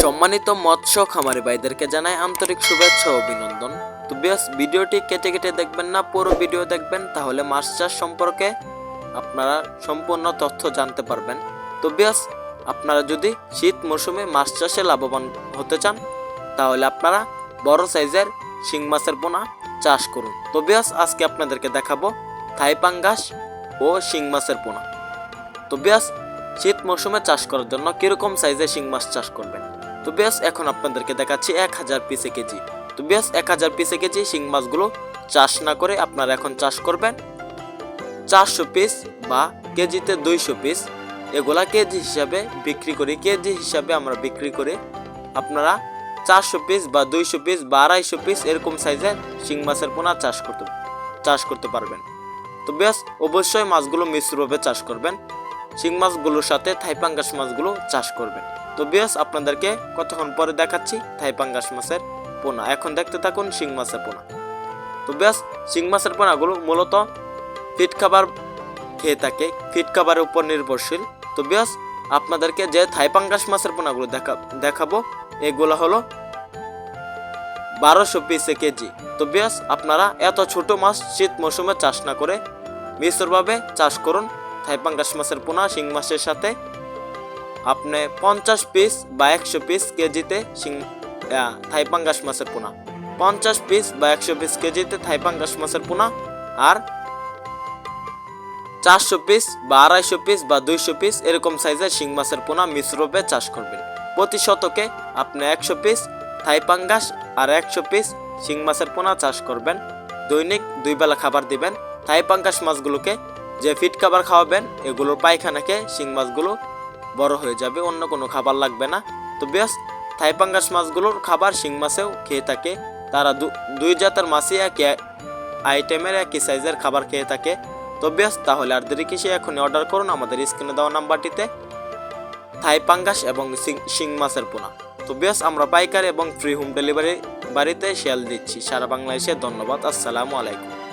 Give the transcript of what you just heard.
সম্মানিত মৎস্য খামারি ভাইদেরকে জানাই আন্তরিক শুভেচ্ছা ও অভিনন্দন। তো বেশ ভিডিওটি কেটে কেটে দেখবেন না, পুরো ভিডিও দেখবেন, তাহলে মাছ চাষ সম্পর্কে আপনারা সম্পূর্ণ তথ্য জানতে পারবেন। তো বেশ আপনারা যদি শীত মৌসুমে মাছ চাষে লাভবান হতে চান, তাহলে আপনারা বড় সাইজের শিং মাছের পোনা চাষ করুন। তো বেশ আজকে আপনাদেরকে দেখাবো থাই পাঙ্গাস ও শিং মাছের পোনা। তো বেশ শীত মৌসুমে চাষ করার জন্য কীরকম সাইজে শিং মাছ চাষ করবেন? তো বেশ এখন আপনাদেরকে দেখাচ্ছি এক হাজার পিসে কেজি। তো বেশ এক হাজার পিসে কেজি শিং মাছগুলো চাষ না করে আপনারা এখন চাষ করবেন। চারশো পিস বা কেজিতে দুইশো পিস এগুলা কেজি হিসাবে বিক্রি করি। কেজি হিসাবে আমরা বিক্রি করি আপনারা চারশো পিস বা দুইশো পিস বা আড়াইশো পিস এরকম সাইজের শিং মাছের পোনা চাষ করতে চাষ করতে পারবেন। তো বেশ অবশ্যই মাছগুলো মিশ্রভাবে চাষ করবেন। শিং মাছগুলোর সাথে থাইপাঙ্গাস মাছগুলো চাষ করবেন। তো বেশ আপনাদেরকে কতক্ষণ পরে দেখাচ্ছি? থাইপাঙ্গাস মাছের পোনা। এখন দেখতে থাকুন শিং মাছের পোনা। তো বেশ শিং মাছের পোনাগুলো মূলত ফিট খাবার খেয়ে থাকে, ফিট খাবারের উপর নির্ভরশীল। তো বেশ আপনাদেরকে যে থাইপাঙ্গাস মাছের পোনাগুলো দেখা, দেখাবো, এগুলো হলো বারোশো পিসে কেজি। তো বেশ আপনারা এত ছোট মাছ শীত মৌসুমে চাষ না করে মিশ্রভাবে চাষ করুন থাইপাঙ্গাস মাছের পোনা শিং মাছের সাথে। আপনি পঞ্চাশ পিস বা একশো পিস কেজিতে শিং থাইপাঙ্গাস মাছের পোনা। পঞ্চাশ পিস বা একশো পিস কেজিতে থাইপাঙ্গাস মাছের পোনা আর চারশো পিস বা আড়াইশো পিস বা দুইশো পিস এরকম সাইজের শিং মাছের পোনা মিশ্রভাবে চাষ করবেন। প্রতি শতকে আপনি একশো পিস থাইপাঙ্গাস আর একশো পিস শিং মাছের পোনা চাষ করবেন। দৈনিক দুই বেলা খাবার দিবেন। থাইপাঙ্গাস মাছগুলোকে যে ফিট খাবার খাওয়াবেন, এগুলোর পায়খানাকে শিং মাছগুলো বড় হয়ে যাবে, অন্য কোনো খাবার লাগবে না। তো বেশ থাইপাঙ্গাস মাছগুলোর খাবার শিং মাছেও খেয়ে থাকে। তারা দুই জাতের মাছই একই আইটেমের একই সাইজের খাবার খেয়ে থাকে। তো বেশ তাহলে আর দেরি কিসে, এখনই অর্ডার করুন আমাদের স্ক্রিনে দেওয়া নাম্বারটিতে। থাই পাঙ্গাস এবং শিং- শিং মাছের পোনা। তো বেশ আমরা পাইকারি এবং ফ্রি হোম ডেলিভারি বাড়িতে শেয়াল দিচ্ছি। সারা বাংলাদেশে ধন্যবাদ। আসসালামু আলাইকুম।